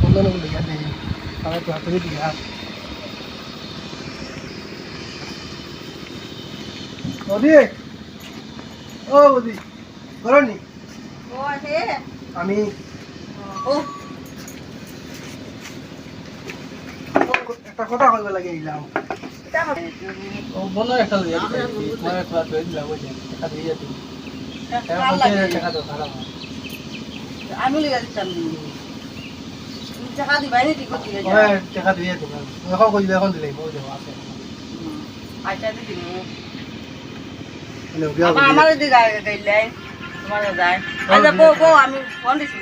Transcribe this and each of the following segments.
বন্ধন করে দিয়া দেয় তাহলে তো হাতে দিয়া বদি ও বদি করনি আমি। একটা কথা কইব লাগে এলাম বলো একটা মই একটা দিলাম দিয়ে টাকা তো খারাপ আমি লিখা দিতাম তুমি টাকা দিবাই নি ঠিক টাকা দিয়ে দিলাম এখন কইলে এখন দিলে মই আছে। আচ্ছা দিদি মানে আমার আমার গাইলে তোমার যায়। আচ্ছা বো বো আমি ফোন দিছি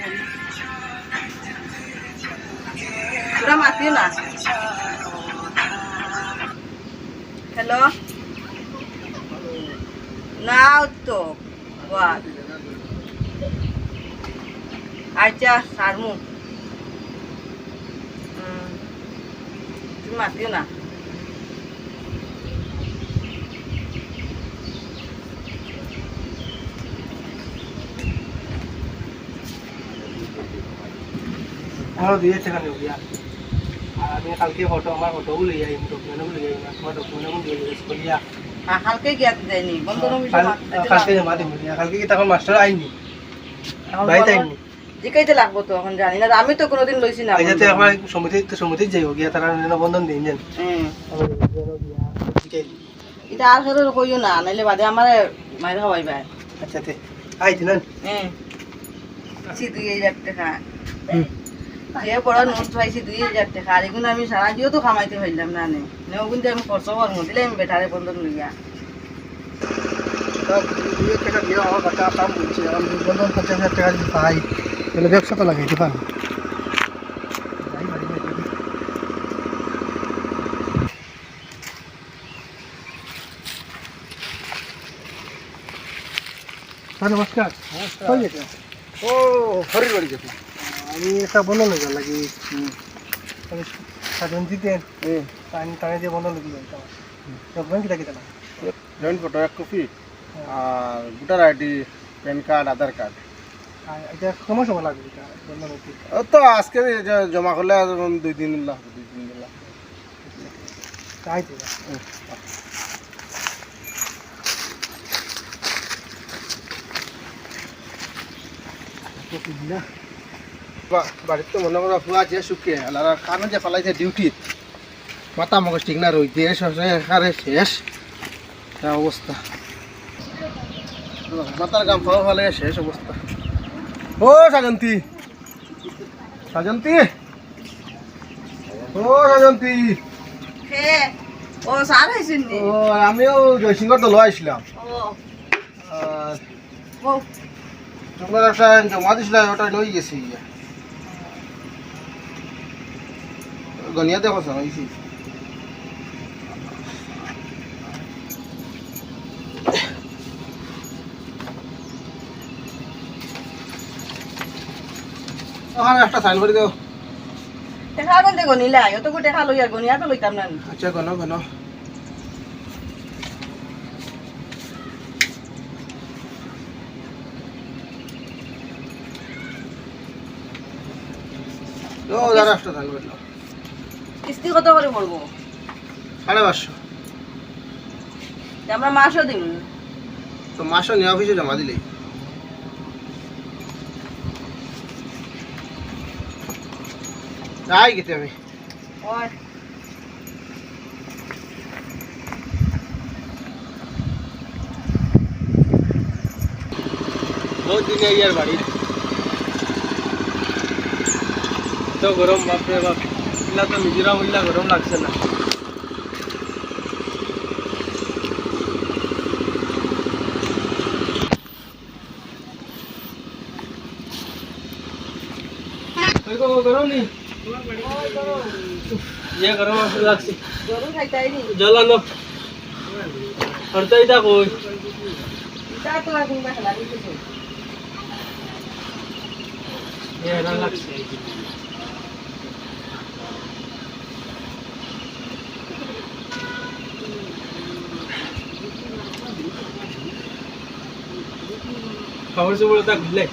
তোরা মাতিও না। হ্যালো না তো বাদ আচ্ছা সারমু হুম। তুমি মাতিও না আমার দিয়ে টাকা নেব গিয়া আর আমি কালকে ফটো আমার ফটোও লই আইম ডকুমেন্টও লই আইম আমার ডকুমেন্টও দিয়ে দিস করিয়া আর কালকে গিয়া যায়নি বন্ধ রবি কালকে জমা দিম দিয়া কালকে কি তখন মাস্টার আইনি বাড়িতে আইনি জিকাইতে লাগবো তো এখন জানি না আমি তো কোনোদিন লইছি না আইজাতে আমার সমিতি সমিতি যাইব গিয়া তারা বন্ধন দিন যেন হুম। এটা আর কারও কইও না নাইলে বাদে আমার মায়ের খাওয়াই ভাই আচ্ছা তে। আইতি না হ্যাঁ সি দুই হাজার টাকা। যে বড় নোট পাইছি দুই হাজার টাকা আর এগুলো আমি সারা দিয়েও তো কামাইতে পারলাম না নে। নেও কিন্তু আমি খরচ করব দিলে আমি বেটারে বন্ধন লইয়া। দুই টাকা দিয়ে আমার বাচ্চা কাম করছে আমি বন্ধন পঞ্চাশ হাজার টাকা যদি পাই তাহলে ব্যবসা তো লাগাইতে পারব। হ্যাঁ নমস্কার। ও বাড়ি যেতে। আমি লাগি। ডকুমেন্ট কিটা কিটা জয়েন্ট ফটো এক কপি। আর voter ID PAN card Aadhaar card. এটা সময় সময় লাগবে এটা? তো আজকে জমা করলে দুই দিন লাগবে দুই তিন দিন লাগবে। তাই তো। বাড়িতে তো মনে করো ফুয়া যে শুকে কারণ যে ফেলাইছে ডিউটি মাথা মগজ ঠিক না রইতে শেষে। শেষ অবস্থা। মাথার গাম ফাওয়া ফেলে শেষ অবস্থা। ও সাজন্তী। সাজন্তী? ও সাজন্তী। ও সার হয়েছেন নি? ও আমিও জয়সিংহর দল আর তোমরা একটা জমা দিছিলাম ওটা লই গেছি গনিয়া দেখো হয়েছি। ওখানে একটা সাইন করে দেও। টেকা কোনতে গনিলা অত কো টেকা লইয়া গনিয়া তো লইতাম না আচ্ছা গনো গনো ও দাঁড়া একটা সাইন করে দাও। কিস্তি কত করে পড়ব? সাড়ে পাঁচশো। আমরা মাসও দিম তো মাসও নিয়ে অফিসে জমা দিলেই। যাই গেতে আমি ওই বহুত দিন ইয়ার বাড়ি তো গরম বাপরে বাপ ইলা তো মিজোরাম ইলা গরম লাগছে না ওই গো গরম নি ইয়ে গরম আসলে লাগছে হরতাই খবর সবর তা ঘুরলে?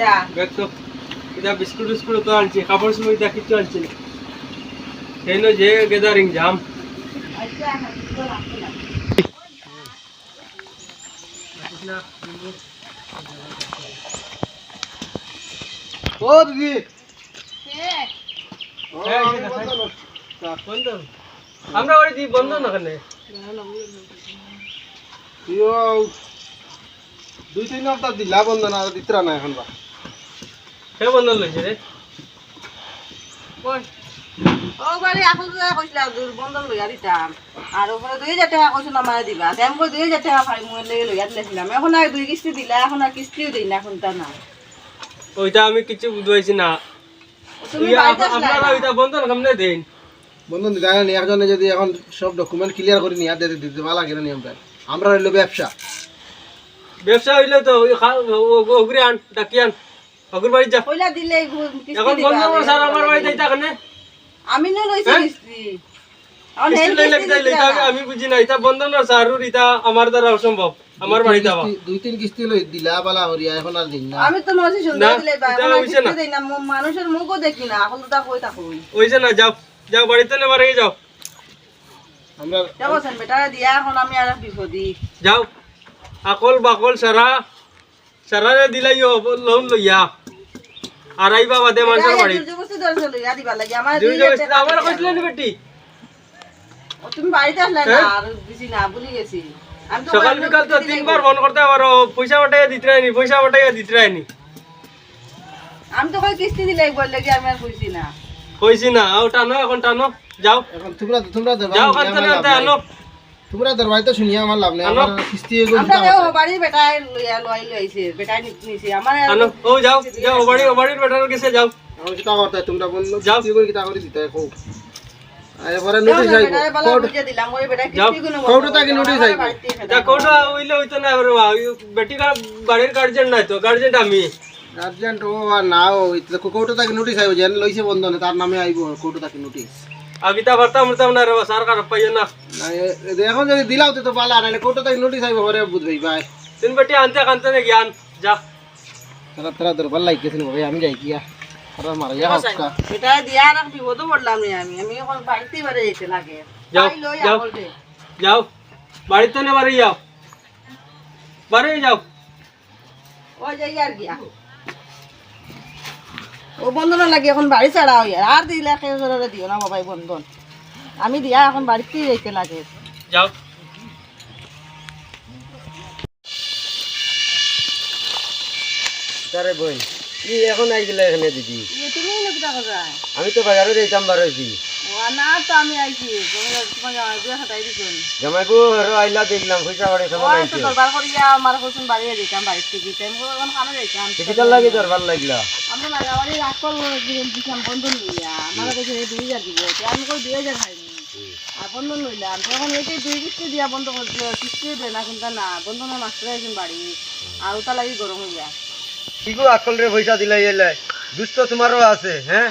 এগুলো কিটা? ব্যাগ তো এটা বিস্কুট বিস্কুট তো আনছি কাপড় সময় এটা কিছু আনছি না। যে গ্যাদারিং জাম আচ্ছা, এগুলো রাখো না। ও দিদি। হ্যাঁ, হ্যাঁ, আমরা বাড়ি দিয়ে বন্ধ না কেন দুই তিন সপ্তাহ দিলা বন্ধ না দিতরা না এখন বা। সে বন্ধ লইছে রে? কই? ও বাড়ি এখন তো কইছিলা দূর বন্ধন লইয়া দিতাম। আর ওপরে দুই হাজার টাকা কইছো না দিবা। কই দুই হাজার টাকা ভাই মই লেগে লইয়া দিলাম এখন আর দুই কিস্তি দিলা এখন আর কিস্তিও দিই না এখন তা না ওইটা আমি কিছু বুঝাইছি না। আপনারা ওইটা কেমনে দেন? জানেন একজনে যদি এখন সব ডকুমেন্ট ক্লিয়ার করে নিয়ে দিতে দিতে ভালো লাগে না নিয়মটা। আমরা রইল ব্যবসা। ব্যবসা হইলে তো ওগুলি আন ডাকি আন। অগুর বাড়ি যা। পয়লা দিলে এখন বন্ধ করে স্যার আমার বাড়ি যাইতা কেন? আমি নো লইছি? কিস্তি। আমি বুঝি না বন্ধ না আমার দ্বারা অসম্ভব আমার বাড়ি যাওয়া। দুই তিন কিস্তি লই দিলা বালা হরিয়া এখন আর দিন না। আমি তো না, দিলে বা এটা এখন আর হইছে কিস্তি না। দেই না মানুষের মুখও দেখি না এখন তো তা কই তা কই ওইছে না যাও যাও বাড়িতে নেবার আগে যাও। আমরা যাব সেন বেটারে দিয়া এখন আমি আর বিপদি। যাও আকল বাকল সারা দিলাইও লোন লইয়া। আর আইবা বাদে মানুষের বাড়ি। জবরদস্তি দিবা লাগি আমার। কইছিলেন বেটি? তুমি বাড়িতে আসলে না হ্যাঁ? আর দিছি না ভুলি গেছি। সকাল বিকাল তো কিস্তি তিনবার ফোন করতে পারো পয়সা ওটাই দিতে রায়নি পয়সা ওটাই দিতে রায়নি আমি তো কই কিস্তি দিলে বল লাগি আমি আর কইছি না। কইছি না ও টানো এখন টানো যাও। এখন তোমরা তোমরা যাও আনতে নাই। আনো। তোমরা দরবার তো শুনিয়া আমার লাভ নেই। আমার কিস্তি এগুলো আমরা হবে। বাড়ির বেটায় লইয়া লই লইছে বেটায় নিছে আমার ও যাও যাও ও বাড়ি ও বাড়ির বেটার কাছে যাও এখন কিতা করতে তোমরা বন্ধ যাও। করে কিতা করে দিতে কও। আর দেও নোটিশ না, আইব কোর্ট দিলাম ওই যাও। কিস্তি কোনো কোর্টে বন্ধ তাকে নোটিশ আইব। তা দাও। কোটা হইলে হইতো না রে বা বেটি কা বাড়ির গার্জেন নাই তো গার্জেন আমি গার্জিয়ান ও আর না ও কোর্টে তাকে নোটিশ আইব যেন লইছে বন্ধনে তার নামে আইব কোর্টে তাকে নোটিশ আবিতা বার্তা মুরতাম না রে বা সার কার পাইও না না, এ- এ- এখন যদি দিলাও তো পালা নাহলে কোর্টে তাকে নোটিশ আইব ঘরে বুঝবি ভাই তিন বেটি আনতে কানতে নে জ্ঞান যা তারা তারা দরবার লাগতেছিল ভাই আমি যাই কিয়া তারা মারাইয়া হাসকা বেটায় দিয়া আর বিপদও পড়লাম নি আমি আমি এখন বাড়িতে বাড়ি যেতে লাগে যাও, তাই লই যাও। আকল দে। যাও বাড়িতে নে বাড়ি যাও বাড়ি যাও ও যাই আর গিয়া ও বন্ধন লাগে এখন বাড়ি ছাড়া হই। আর দিলে খেয়ে দিও না বাবাই বন্ধন। আমি দিয়া এখন বাড়িতেই যাইতে লাগে। যাও। তারে বই। কি এখন আইছিলে এখানে দিদি তুমি আমি তো বাজারে যাইতাম বারোছি ও না তো আমি আইছি। তোমার তোমার জামাই দিয়ে হাতাই দিছুন জামাইবু আরও আইলা দেখলাম পয়সা বাড়ি সমান তো দরবার করিয়া আমার কইছুন বাড়ি দিতাম বাড়ি থেকে। টাইম এখন খানো যাইতাম কিতার লাগে দরবার লাগলা? আমরা রাখল দিতাম বন্ধন লইয়া। আমার কাছে এই দুই হাজার দিব আমি কই দুই হাজার খাইনি। আর বন্ধন লইলাম। তখন এই দুই কিস্তি দিয়া বন্ধ করে দিল কিস্তিও দেয় না। কিন্তু না বন্ধনের মাস্টার আইছেন বাড়ি। আর ওটা লাগি গরম হইয়া। কিগো আকল রে পয়সা দিলাই দুষ্ট তোমারও আছে হ্যাঁ?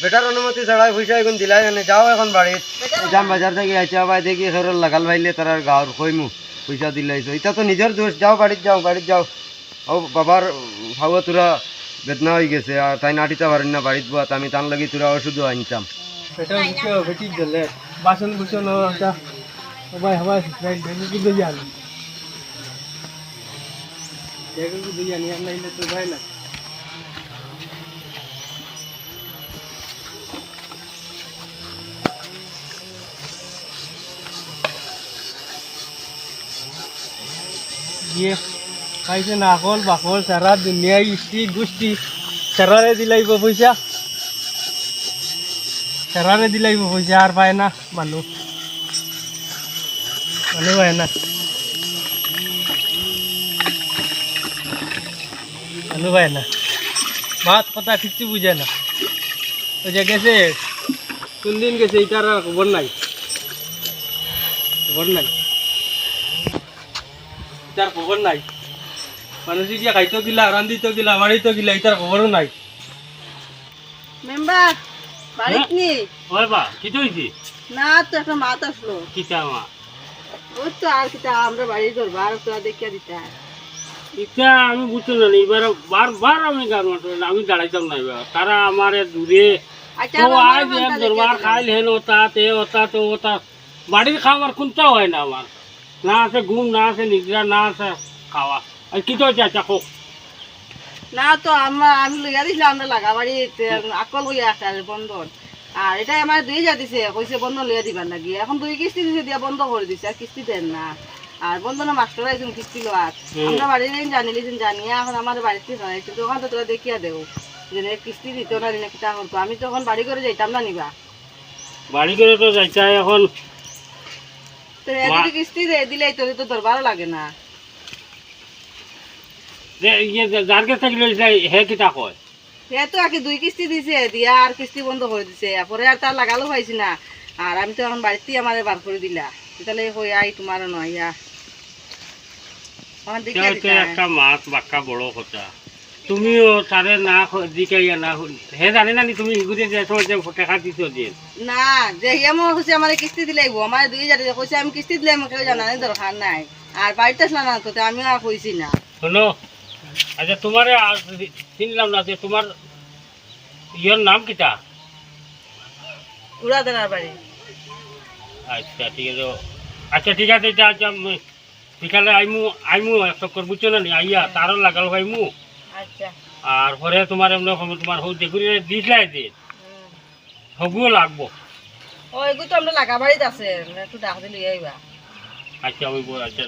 বেটার অনুমতি ছাড়াই পয়সা এখন দিলাই এনে যাও এখন বাড়িত। যাম বাজার থেকে আইতে আবার দেখি ঘরের লাগাল ভাইলে তার গাঁর কইমু পয়সা দিলাইছো এটা তো নিজের দোষ যাও বাড়িত যাও বাড়িত যাও। ও বাবার ভাবো তোরা বেদনা হয়ে গেছে আর তাই নাটিতে পারেন না বাড়িত বুয়া আমি তার লাগি তোরা ওষুধও আনতাম। বেটা বুঝছ বেটি জলে বাসন বুসন ওটা সবাই সবাই রাইট দেখে দিয়ে আনি। আর নাইলে তো ভাই না গিয়ে খাইছে নাকল বাকল সারা দুনিয়া ইষ্টি গুষ্টি সারারে দিলাইব পয়সা সারারে দিলাইব পয়সা আর পায় না মানুষ মানুষ পায় না। মানুষ পায় না। ভাত কথা কিচ্ছু বুঝে না। ওই গেছে কোন দিন গেছে আর খবর নাই। খবর নাই। এটার খবর নাই। মানুষ গিয়া খাইতো গিলা রান্ধিতো গিলা বাড়িতো গিলা এটার খবরও নাই। মেম্বার বাড়িত নি? হয় বা কি হয়েছে না তো একটা মাত আসলো কিতা মা? ওই তো আর কিতা আমরা বাড়ি ধরবো আর তোরা দেখিয়া দিতে। এটা আমি বুঝতে না এবার বারবার আমি গান আমি দাঁড়াইতাম না এবার তারা আমার দূরে তো দরবার খাইল হেন ওটা তে ওটা তো ওটা বাড়ির খাবার কোনটা হয় না আমার না আছে ঘুম না আছে নিদ্রা না আছে খাওয়া। আর কি তো চাচা হোক না তো আমরা আমি লইয়া দিছিলাম আমরা লাগাবাড়ি আকল লইয়া আছে আর বন্ধন। আর এটা আমার দুই যা দিছে কইছে বন্ধন লইয়া দিবার লাগি এখন দুই কিস্তি দিছে দিয়া বন্ধ করে দিছে আর কিস্তি দেন না। আর বন্ধনের মাস্টার আইছেন কিস্তি লওয়ার। আমরা বাড়ির জানিলিছেন জানিয়া এখন আমার বাড়িতে জানাইছে তখন তো তোরা দেখিয়া দেও যে নে কিস্তি দিত না কিতা করতো। আমি তখন বাড়ি করে যাইতাম না নিবা। বাড়ি করে তো যাইতে হয় এখন তো এ কিস্তি দে দিলে তো তো দরবারও লাগে না। যে ইয়ে যার কাছে থাকলে যাই হে কিতা কয়? সে তো আগে দুই কিস্তি দিছে দিয়া আর কিস্তি বন্ধ করে দিছে। পরে আর তার লাগালো পাইছি না। আর আমি তো এখন বাড়িতে আমার বার করে দিলা। তাহলে হই আই তোমার নয় ইয়া। একটা মাছ বাক্কা বড় কথা। তুমিও তারে না দিকাইয়া না হ- জানে না তুমি যে সময় যে টেকা দিছ দিয়ে না যে আমার হচ্ছে আমার কিস্তি দিলে আইবো আমার দুই টাকা কইছে আমি কিস্তি দিলে আমাকে জানানি দরকার নাই আর বাড়িতে আসলাম না তো আমি আর কইছি না। শোনো। আচ্ছা তোমার চিনলাম না যে তোমার ইয়ের নাম কিটা উড়া দেনার বাড়ি আচ্ছা ঠিক আছে। আচ্ছা ঠিক আছে এটা আচ্ছা বিকালে আইমু আইমু এক চক্কর বুঝছ না নি? আইয়া তারও লাগাল আইমু। আর পরে তোমার এমনি তোমার হৌ দেখুরি দিছিলাই যে হগুও লাগবো। ও এগুলো তো আমরা লাগা বাড়িতে আছে একটু ডাক দিলে আইবা। আচ্ছা ওই আচ্ছা।